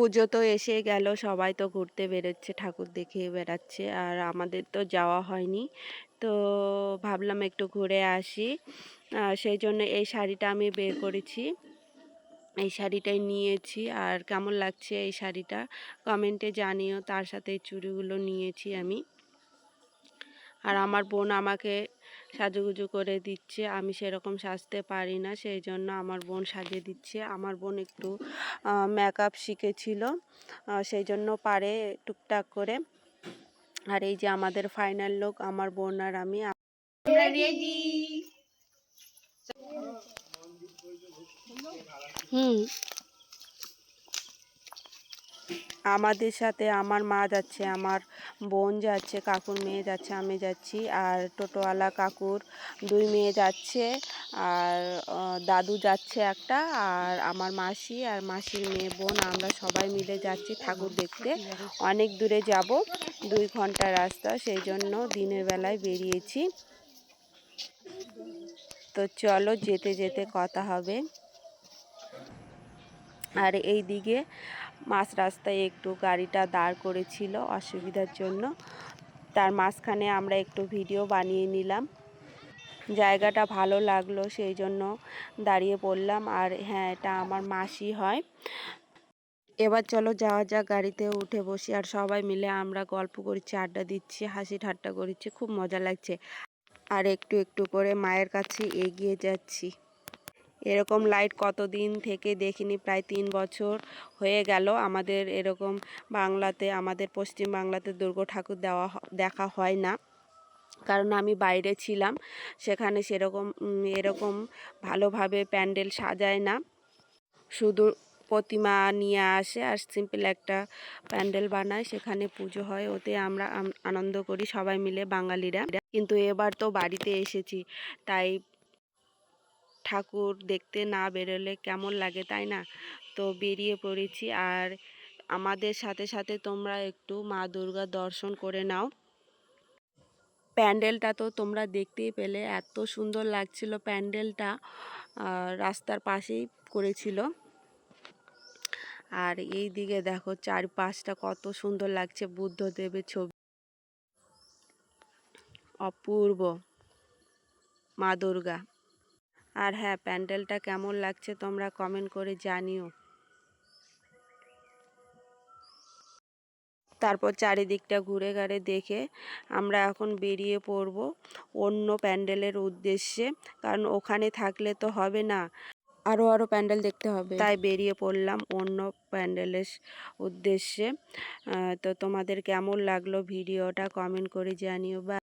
পুজো তো এসে গেল। সবাই তো ঘুরতে বেরোচ্ছে, ঠাকুর দেখে বেড়াচ্ছে। আর আমাদের তো যাওয়া হয়নি। তো ভাবলাম একটু ঘুরে আসি। সেই জন্য এই শাড়িটা আমি বের করেছি। এই শাড়িটাই নিয়েছি। আর কেমন লাগছে এই শাড়িটা? কমেন্টে জানিও। তার সাথে এই চুড়িগুলো নিয়েছি আমি। আর আমার বোন আমাকে সাজুগুজু করে দিচ্ছে। আমি সেরকম সাজতে পারি না সেই জন্য আমার বোন সাজিয়ে দিচ্ছে। আমার বোন একটু মেকআপ শিখেছিল সেই জন্য পারে টুকটাক করে। আর এই যে আমাদের ফাইনাল লোক আমার বোন আর আমি হুম। আমাদের সাথে আমার মা যাচ্ছে, আমার বোন যাচ্ছে, কাকুর মেয়ে যাচ্ছে, আমি যাচ্ছি। আর টোটোওয়ালা কাকুর দুই মেয়ে যাচ্ছে, আর দাদু যাচ্ছে একটা, আর আমার মাসি আর মাসির মেয়ে বোন, আমরা সবাই মিলে যাচ্ছি ঠাকুর দেখতে। অনেক দূরে যাব, দুই ঘণ্টা রাস্তা, সেই জন্য দিনের বেলায় বেরিয়েছি। তো চলো যেতে যেতে কথা হবে। আর এই দিকে মাঝ রাস্তায় একটু গাড়িটা দাঁড় করেছিল অসুবিধার জন্য। তার মাঝখানে আমরা একটু ভিডিও বানিয়ে নিলাম। জায়গাটা ভালো লাগল, সেই জন্য দাঁড়িয়ে পড়লাম। আর হ্যাঁ এটা আমার মাসি হয়। এবার চলো যাওয়া যাক, গাড়িতে উঠে বসি। আর সবাই মিলে আমরা গল্প করছি, আড্ডা দিচ্ছি, হাসি ঠাট্টা করছি, খুব মজা লাগছে। আর একটু একটু করে মায়ের কাছে এগিয়ে যাচ্ছি। এরকম লাইট কতদিন থেকে দেখিনি, প্রায় তিন বছর হয়ে গেল আমাদের এরকম বাংলাতে, আমাদের পশ্চিম বাংলাতে দুর্গা ঠাকুর দেওয়া দেখা হয় না। কারণ আমি বাইরে ছিলাম, সেখানে সেরকম এরকম ভালোভাবে প্যান্ডেল সাজায় না। শুধু প্রতিমা নিয়ে আসে আর সিম্পল একটা প্যান্ডেল বানায়, সেখানে পুজো হয়, ওতে আমরা আনন্দ করি সবাই মিলে বাঙালিরা। কিন্তু এবার তো বাড়িতে এসেছি, তাই ঠাকুর দেখতে না বেরোলে কেমন লাগে, তাই না? তো বেরিয়ে পড়েছি। আর আমাদের সাথে সাথে তোমরা একটু মা দুর্গার দর্শন করে নাও। প্যান্ডেলটা তো তোমরা দেখতেই পেলে, এত সুন্দর লাগছিল প্যান্ডেলটা রাস্তার পাশেই করেছিল। আর এই দিকে দেখো চারপাশটা কত সুন্দর লাগছে, বুদ্ধদেবের ছবি। অপূর্ব মা দুর্গা। আর হ্যাঁ প্যান্ডেলটা কেমন লাগছে তোমরা কমেন্ট করে জানিও। তারপর চারিদিকটা ঘুরে ঘাড়ে দেখে আমরা এখন বেরিয়ে পড়ব অন্য প্যান্ডেলের উদ্দেশ্যে কারণ ওখানে থাকলে তো হবে না। আরও আরও প্যান্ডেল দেখতে হবে। তাই বেরিয়ে পড়লাম অন্য প্যান্ডেলের উদ্দেশ্যে। তো তোমাদের কেমন লাগল ভিডিওটা কমেন্ট করে জানিও। বা